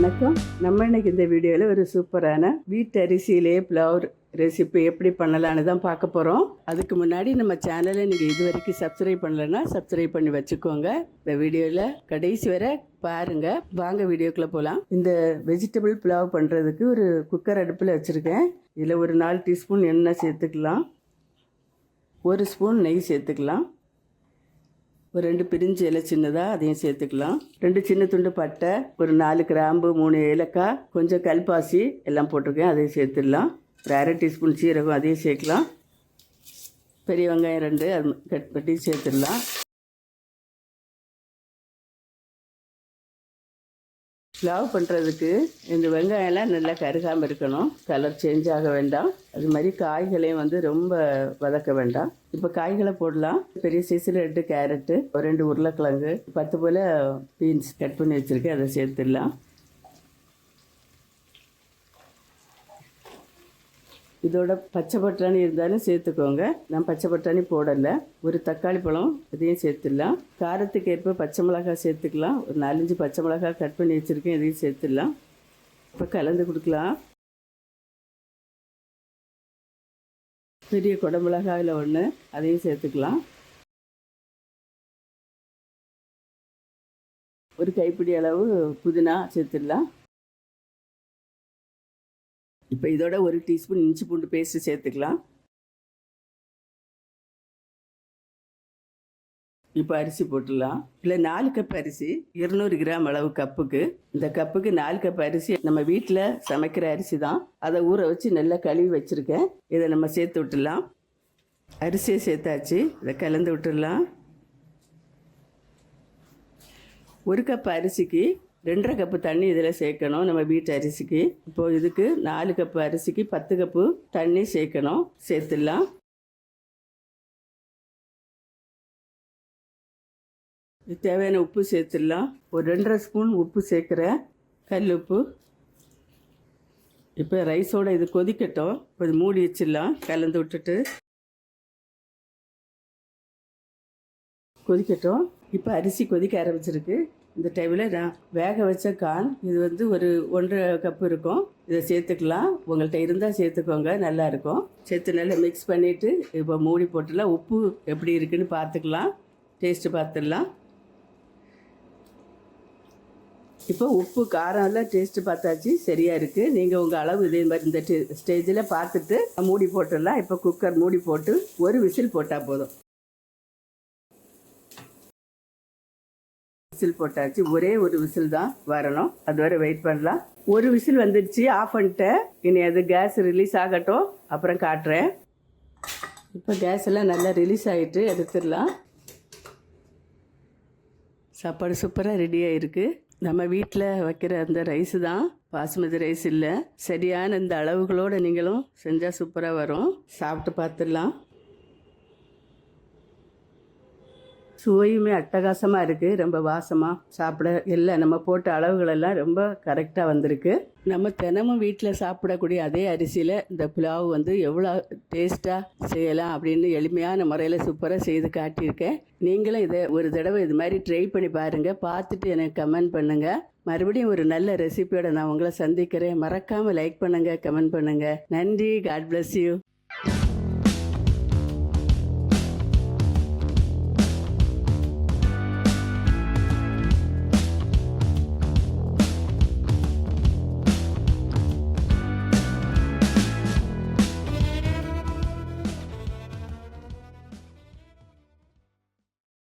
வணக்கம். நம்ம இன்னைக்கு இந்த வீடியோவில் ஒரு சூப்பரான வீட்டு அரிசியிலே புலாவ் ரெசிபி எப்படி பண்ணலான்னு தான் பார்க்க போகிறோம் அதுக்கு முன்னாடி நம்ம சேனலை நீங்கள் இது வரைக்கும் சப்ஸ்கிரைப் பண்ணலைன்னா சப்ஸ்கிரைப் பண்ணி வச்சுக்கோங்க. இந்த வீடியோவில் கடைசி வரை பாருங்கள் வாங்க வீடியோக்குள்ளே போகலாம் இந்த வெஜிடபிள் புலாவ் பண்ணுறதுக்கு ஒரு குக்கர் அடுப்பில் வச்சுருக்கேன். இதில் ஒரு நாலு டீஸ்பூன் எண்ணெய் சேர்த்துக்கலாம். ஒரு ஸ்பூன் நெய் சேர்த்துக்கலாம். ஒரு ரெண்டு பிரிஞ்சு இலை சின்னதாக அதையும் சேர்த்துக்கலாம். ரெண்டு சின்ன துண்டு பட்டை ஒரு நாலு கிராம்பு மூணு ஏலக்காய் கொஞ்சம் கல்பாசி எல்லாம் போட்டிருக்கேன். அதையும் சேர்த்துடலாம். ஒரு அரை டீஸ்பூன் சீரகம் அதையும் சேர்க்கலாம். பெரிய வெங்காயம் ரெண்டு அது கட் பண்ணி சேர்த்துடலாம். புலாவ் பண்ணுறதுக்கு இந்த வெங்காயம்லாம் நல்லா கருகாமல் இருக்கணும். கலர் சேஞ்ச் ஆக வேண்டாம். அது மாதிரி காய்களையும் வந்து ரொம்ப வதக்க வேண்டாம். இப்போ காய்களை போடலாம். பெரிய சைஸில் ரெண்டு கேரட்டு ஒரு ரெண்டு உருளைக்கிழங்கு பத்து போல் பீன்ஸ் கட் பண்ணி வச்சுருக்கேன். அதை சேர்த்துடலாம். இதோட பச்சை பட்டாணி இருந்தாலும் சேர்த்துக்கோங்க. நான் பச்சை பட்டாணி போடலை. ஒரு தக்காளி பழம் இதையும் சேர்த்துடலாம். காரத்துக்கு ஏற்ப பச்சை மிளகாய் சேர்த்துக்கலாம். ஒரு நாலஞ்சு பச்சை மிளகாய் கட் பண்ணி வச்சுருக்கேன். இதையும் சேர்த்துடலாம். இப்போ கலந்து கொடுக்கலாம். பெரிய குடமிளகாயில் ஒன்று அதையும் சேர்த்துக்கலாம். ஒரு கைப்பிடி அளவு புதினா சேர்த்துடலாம். இப்போ இதோட ஒரு டீஸ்பூன் இஞ்சி பூண்டு பேஸ்ட்டு சேர்த்துக்கலாம். இப்போ அரிசி போட்டுடலாம். இல்லை நாலு கப் அரிசி இருநூறு கிராம் அளவு கப்புக்கு. இந்த கப்புக்கு நாலு கப் அரிசி நம்ம வீட்டில் சமைக்கிற அரிசி தான். அதை ஊற வச்சு நல்லா கழுவி வச்சுருக்கேன். இதை நம்ம சேர்த்து விட்டுடலாம். அரிசியை சேர்த்தாச்சு. இதை கலந்து விட்டுடலாம். ஒரு கப் அரிசிக்கு ரெண்டரை கப்பு தண்ணி இதில் சேர்க்கணும். நம்ம வீட்டு அரிசிக்கு. இப்போது இதுக்கு நாலு கப்பு அரிசிக்கு பத்து கப்பு தண்ணி சேர்க்கணும். சேர்த்துடலாம். தேவையான உப்பு சேர்த்துடலாம். ஒரு ரெண்டரை ஸ்பூன் உப்பு சேர்க்குறேன் கல் உப்பு. இப்போ ரைஸோட இது கொதிக்கட்டும். இப்போ இது மூடி வச்சிடலாம். கலந்து விட்டுட்டு. கொதிக்கட்டும். இப்போ அரிசி கொதிக்க ஆரம்பிச்சிருக்கு. இந்த டைமில் நான் வேக வச்ச கான் இது வந்து ஒரு ஒன்றரை கப்பு இருக்கும். இதை சேர்த்துக்கலாம். உங்கள்கிட்ட இருந்தால் சேர்த்துக்கோங்க. நல்லாயிருக்கும் சேர்த்து நல்லா மிக்ஸ் பண்ணிவிட்டு இப்போ மூடி போட்டுலாம் உப்பு எப்படி இருக்குன்னு பார்த்துக்கலாம். டேஸ்ட்டு பார்த்துடலாம். இப்போ உப்பு காரம் எல்லாம் டேஸ்ட்டு பார்த்தாச்சு. சரியாக இருக்குது நீங்கள் உங்கள் அளவு இதே மாதிரி இந்த ஸ்டேஜில் பார்த்துட்டு மூடி போட்டுடலாம். இப்போ குக்கர் மூடி போட்டு ஒரு விசில் போட்டால் போதும். விசில் போட்டாச்சு. ஒரே ஒரு விசில் தான் வரணும். அது வரை வெயிட் பண்ணலாம். ஒரு விசில் வந்துடுச்சு. ஆஃப் பண்ணிட்டேன். இனி அது கேஸ் ரிலீஸ் ஆகட்டும். அப்புறம் காட்டுறேன். இப்போ கேஸ் எல்லாம் நல்லா ரிலீஸ் ஆகிட்டு எடுத்துடலாம். சாப்பாடு சூப்பராக ரெடியாக இருக்குது நம்ம வீட்டில் வைக்கிற அந்த ரைஸு தான். பாசுமதி ரைஸ் இல்லை. சரியான இந்த அளவுகளோடு நீங்களும் செஞ்சால் சூப்பராக வரும். சாப்பிட்டு பார்த்துடலாம். சுவையுமே அட்டகாசமாக இருக்குது ரொம்ப வாசமாக சாப்பிட எல்லாம் நம்ம போட்ட அளவுகளெல்லாம் ரொம்ப கரெக்டாக வந்திருக்கு. நம்ம தினமும் வீட்டில் சாப்பிடக்கூடிய அதே அரிசியில் இந்த புலாவ் வந்து எவ்வளோ டேஸ்ட்டாக செய்யலாம் அப்படின்னு எளிமையான முறையில் சூப்பராக செய்து காட்டியிருக்கேன். நீங்களும் இதை ஒரு தடவை இது மாதிரி ட்ரை பண்ணி பாருங்கள் பார்த்துட்டு எனக்கு கமெண்ட் பண்ணுங்கள் மறுபடியும் ஒரு நல்ல ரெசிபியோட நான் உங்களை சந்திக்கிறேன். மறக்காமல் லைக் பண்ணுங்கள் கமெண்ட் பண்ணுங்கள் நன்றி. God bless you